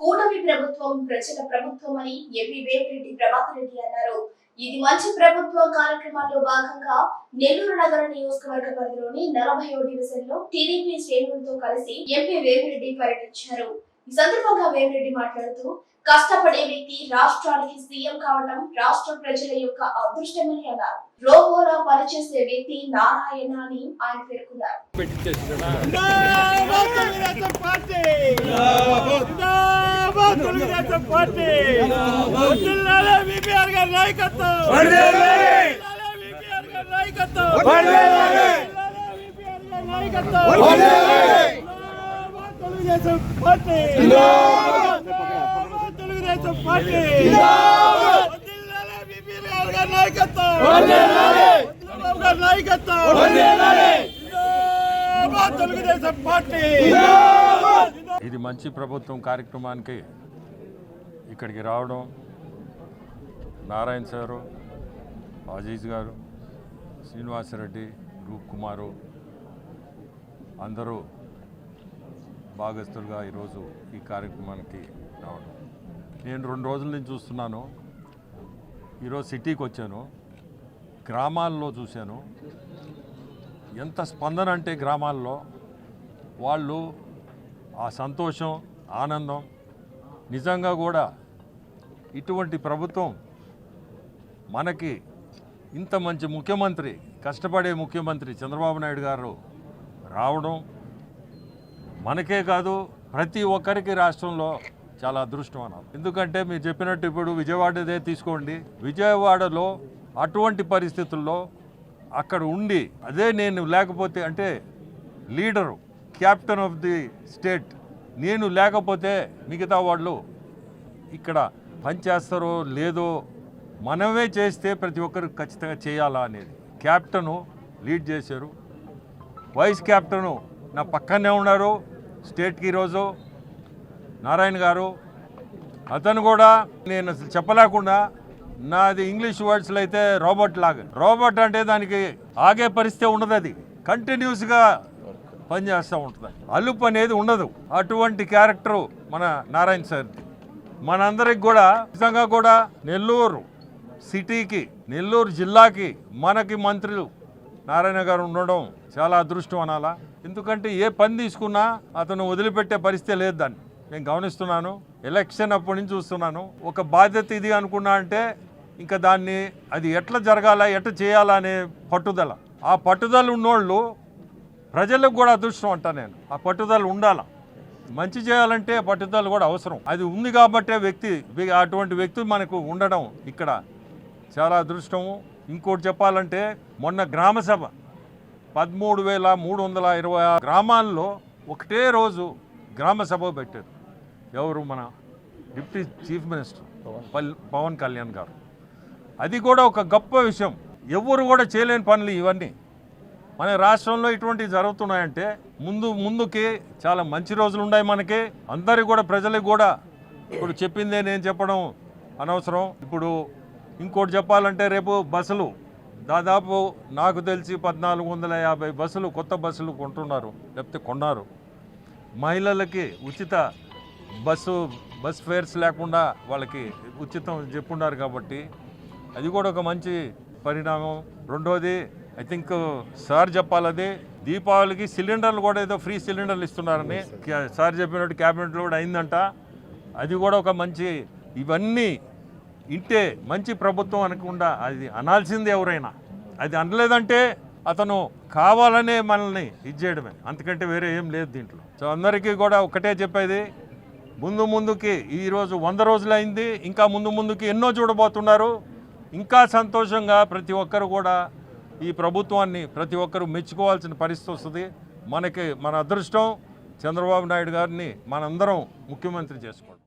కూటమి ప్రభుత్వం ప్రజల ప్రభుత్వం అని ఎంపీ వేమిరెడ్డి ప్రభాకర్ రెడ్డి అన్నారు. ఇది మంచి ప్రభుత్వ కార్యక్రమాల్లో భాగంగా నెల్లూరు నగర నియోజకవర్గ పరిధిలోని నలభై డివిజన్లో టీడీపీ శ్రేణులతో కలిసి ఎంపీ వేమిరెడ్డి పర్యటించారు. ఈ సందర్భంగా వేమిరెడ్డి మాట్లాడుతూ కష్టపడే వ్యక్తి రాష్ట్రానికి సీఎం కావడం రాష్ట్ర ప్రజల యొక్క అదృష్టమని అన్నారు. రోబోలా పనిచేసే వ్యక్తి నారాయణ అని ఆయన పేర్కొన్నారు. జిందాబాద్ తెలుగుదేశం పార్టీ! నాయకత్వం! నాయకత్వం! తెలుగుదేశం పార్టీ! ఇది మంచి ప్రభుత్వం కార్యక్రమానికి ఇక్కడికి రావడం నారాయణ సారు అజీజ్ గారు శ్రీనివాసరెడ్డి రూప్ కుమారు అందరూ భాగస్తులుగా ఈరోజు ఈ కార్యక్రమానికి రావడం. నేను రెండు రోజుల నుంచి చూస్తున్నాను. ఈరోజు సిటీకి వచ్చాను. గ్రామాల్లో చూశాను. ఎంత స్పందన అంటే గ్రామాల్లో వాళ్ళు ఆ సంతోషం ఆనందం నిజంగా కూడా ఇటువంటి ప్రభుత్వం మనకి ఇంత మంచి ముఖ్యమంత్రి కష్టపడే ముఖ్యమంత్రి చంద్రబాబు నాయుడు గారు రావడం మనకే కాదు ప్రతి ఒక్కరికి రాష్ట్రంలో చాలా అదృష్టం అన్నారు ఎందుకంటే మీరు చెప్పినట్టు ఇప్పుడు విజయవాడదే తీసుకోండి. విజయవాడలో అటువంటి పరిస్థితుల్లో అక్కడ ఉండి అదే నేను లేకపోతే అంటే leader captain of the state నేను లేకపోతే మిగతా వాళ్ళు ఇక్కడ పనిచేస్తారో లేదో మనమే చేస్తే ప్రతి ఒక్కరు ఖచ్చితంగా చేయాలా అనేది. క్యాప్టెను లీడ్ చేశారు. వైస్ క్యాప్టెను నా పక్కనే ఉన్నారు. స్టేట్కి ఈరోజు నారాయణ గారు అతను కూడా నేను అసలు చెప్పలేకుండా నాది ఇంగ్లీష్ వర్డ్స్లో అయితే రోబోట్ లాగా. రోబోట్ అంటే దానికి ఆగే పరిస్థితి ఉండదు అది. కంటిన్యూస్గా పనిచేస్తూ ఉంటుంది. అలుపు అనేది ఉండదు. అటువంటి క్యారెక్టరు మన నారాయణ సార్ది. మనందరికి కూడా నిజంగా కూడా నెల్లూరు సిటీకి నెల్లూరు జిల్లాకి మనకి మంత్రులు నారాయణ గారు ఉండడం చాలా అదృష్టం అనాలా? ఎందుకంటే ఏ పని తీసుకున్నా అతను వదిలిపెట్టే పరిస్థితి లేదు దాన్ని. నేను గమనిస్తున్నాను ఎలక్షన్ అప్పటి నుంచి చూస్తున్నాను. ఒక బాధ్యత ఇది అనుకున్నా అంటే ఇంకా దాన్ని అది ఎట్లా జరగాల ఎట్లా చేయాలా అనే పట్టుదల. ఆ పట్టుదల ఉన్నోళ్ళు ప్రజలకు కూడా అదృష్టం అంట నేను. ఆ పట్టుదల ఉండాల? మంచి చేయాలంటే పట్టుదల కూడా అవసరం. అది ఉంది కాబట్టే వ్యక్తి అటువంటి వ్యక్తి మనకు ఉండడం ఇక్కడ చాలా అదృష్టము. ఇంకోటి చెప్పాలంటే మొన్న గ్రామసభ పదమూడు వేల మూడు వందల ఇరవై ఆరు గ్రామాల్లో ఒకటే రోజు గ్రామ సభ పెట్టారు. ఎవరు? మన deputy chief minister Pawan Kalyan గారు. అది కూడా ఒక గొప్ప విషయం. ఎవరు కూడా చేయలేని పనులు ఇవన్నీ. మన రాష్ట్రంలో ఇటువంటివి జరుగుతున్నాయంటే ముందు ముందుకి చాలా మంచి రోజులు ఉన్నాయి మనకి. అందరికి కూడా ప్రజలకు కూడా ఇప్పుడు చెప్పిందే నేను చెప్పడం అనవసరం. ఇప్పుడు ఇంకోటి చెప్పాలంటే రేపు బస్సులు దాదాపు నాకు తెలిసి పద్నాలుగు వందల యాభై బస్సులు కొత్త బస్సులు కొంటున్నారు లేకపోతే కొన్నారు. మహిళలకి ఉచిత బస్సు బస్ ఫేర్స్ లేకుండా వాళ్ళకి ఉచితం చెప్పున్నారు కాబట్టి అది కూడా ఒక మంచి పరిణామం. రెండోది ఐ థింక్ సార్ చెప్పాలది దీపావళికి సిలిండర్లు కూడా ఏదో ఫ్రీ సిలిండర్లు ఇస్తున్నారని సార్ చెప్పినట్టు క్యాబినెట్లో కూడా అయిందంట. అది కూడా ఒక మంచి ఇవన్నీ ఇంటే మంచి ప్రభుత్వం అనకుండా అది అనాల్సింది ఎవరైనా. అది అనలేదంటే అతను కావాలనే మనల్ని ఇది చేయడమే. అంతకంటే వేరే ఏం లేదు దీంట్లో. సో అందరికీ కూడా ఒకటే చెప్పేది ముందు ముందుకి ఈరోజు వంద రోజులైంది ఇంకా ముందు ముందుకి ఎన్నో చూడబోతున్నారు. ఇంకా సంతోషంగా ప్రతి ఒక్కరు కూడా ఈ ప్రభుత్వాన్ని ప్రతి ఒక్కరు మెచ్చుకోవాల్సిన పరిస్థితి వస్తుంది. మనకి మన అదృష్టం చంద్రబాబు నాయుడు గారిని మనందరం ముఖ్యమంత్రి చేసుకోవడం.